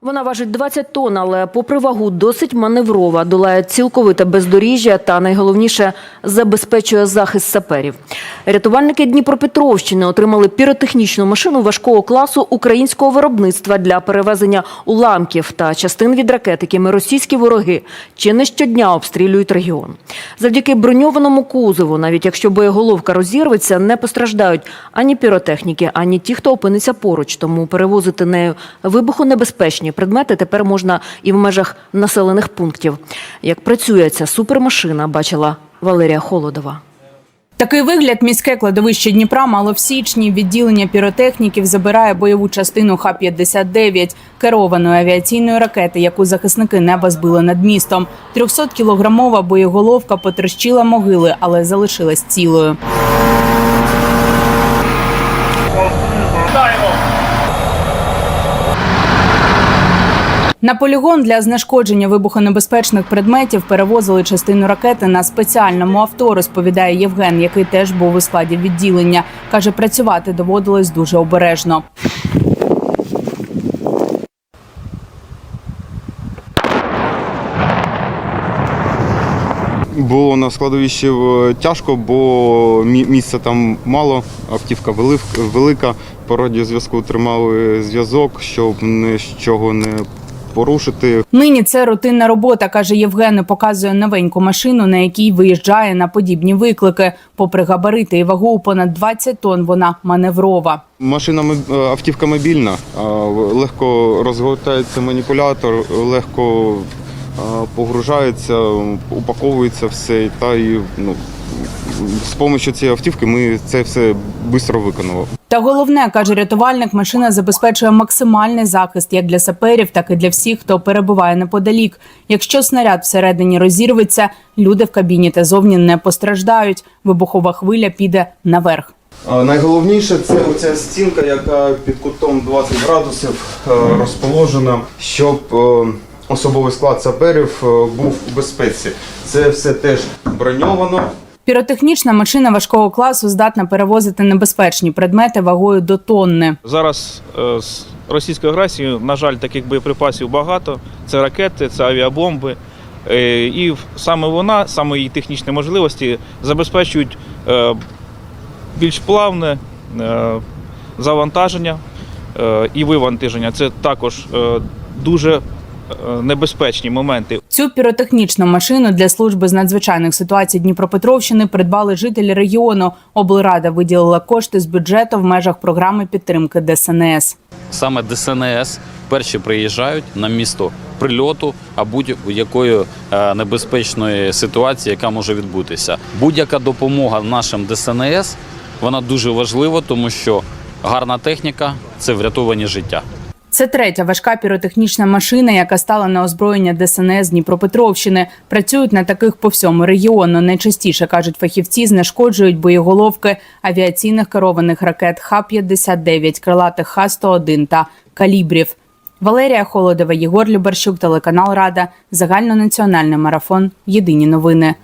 Вона важить 20 тонн, але попри вагу досить маневрова, долає цілковите бездоріжжя та найголовніше забезпечує захист саперів. Рятувальники Дніпропетровщини отримали піротехнічну машину важкого класу українського виробництва для перевезення уламків та частин від ракет, якими російські вороги чи не щодня обстрілюють регіон. Завдяки броньованому кузову, навіть якщо боєголовка розірветься, не постраждають ані піротехніки, ані ті, хто опиниться поруч. Тому перевозити нею вибухонебезпечні предмети тепер можна і в межах населених пунктів. Як працює ця супермашина, бачила Валерія Холодова. Такий вигляд міське кладовище Дніпра мало в січні. Відділення піротехніків забирає бойову частину Х-59 керованої авіаційної ракети, яку захисники неба збили над містом. 300-кілограмова боєголовка потрощила могили, але залишилась цілою. На полігон для знешкодження вибухонебезпечних предметів перевозили частину ракети на спеціальному авто, розповідає Євген, який теж був у складі відділення. Каже, працювати доводилось дуже обережно. Було на складовищі тяжко, бо місця там мало, автівка велик- велика. По радіозв'язку тримали зв'язок, щоб нічого не порушити. Нині це рутинна робота, каже Євген. і Показує новеньку машину, на якій виїжджає на подібні виклики. Попри габарити і вагу понад 20 тонн, вона маневрова. Машина е, автівка мобільна, легко розгортається маніпулятор, легко погружається, упаковується все. Та і ну, з допомогою цієї автівки ми це все швидко виконали. Та головне, каже рятувальник, машина забезпечує максимальний захист як для саперів, так і для всіх, хто перебуває неподалік. Якщо снаряд всередині розірветься, люди в кабіні та зовні не постраждають. Вибухова хвиля піде наверх. Найголовніше це оця стінка, яка під кутом 20 градусів е, розположена, щоб е, особовий склад саперів е, був у безпеці. Це все теж броньовано. Піротехнічна машина важкого класу здатна перевозити небезпечні предмети вагою до тонни. Зараз е, з російською агресією, на жаль, таких боєприпасів багато. Це ракети, це авіабомби. Е, І саме вона, саме її технічні можливості забезпечують е, більш плавне завантаження і вивантаження. Це також дуже небезпечні моменти. Цю піротехнічну машину для служби з надзвичайних ситуацій Дніпропетровщини придбали жителі регіону. Облрада виділила кошти з бюджету в межах програми підтримки ДСНС. саме ДСНС перші приїжджають на місто прильоту або будь-якої е, небезпечної ситуації, яка може відбутися. Будь-яка допомога нашим ДСНС вона дуже важлива, тому що гарна техніка це врятовані життя. Це третя важка піротехнічна машина, яка стала на озброєння ДСНС Дніпропетровщини. Працюють на таких по всьому регіону. Найчастіше кажуть фахівці, знешкоджують боєголовки авіаційних керованих ракет Х-59, крилатих Х-101 та калібрів. Валерія Холодова, Єгор Любарщук, телеканал Рада, загальнонаціональний марафон. Єдині новини.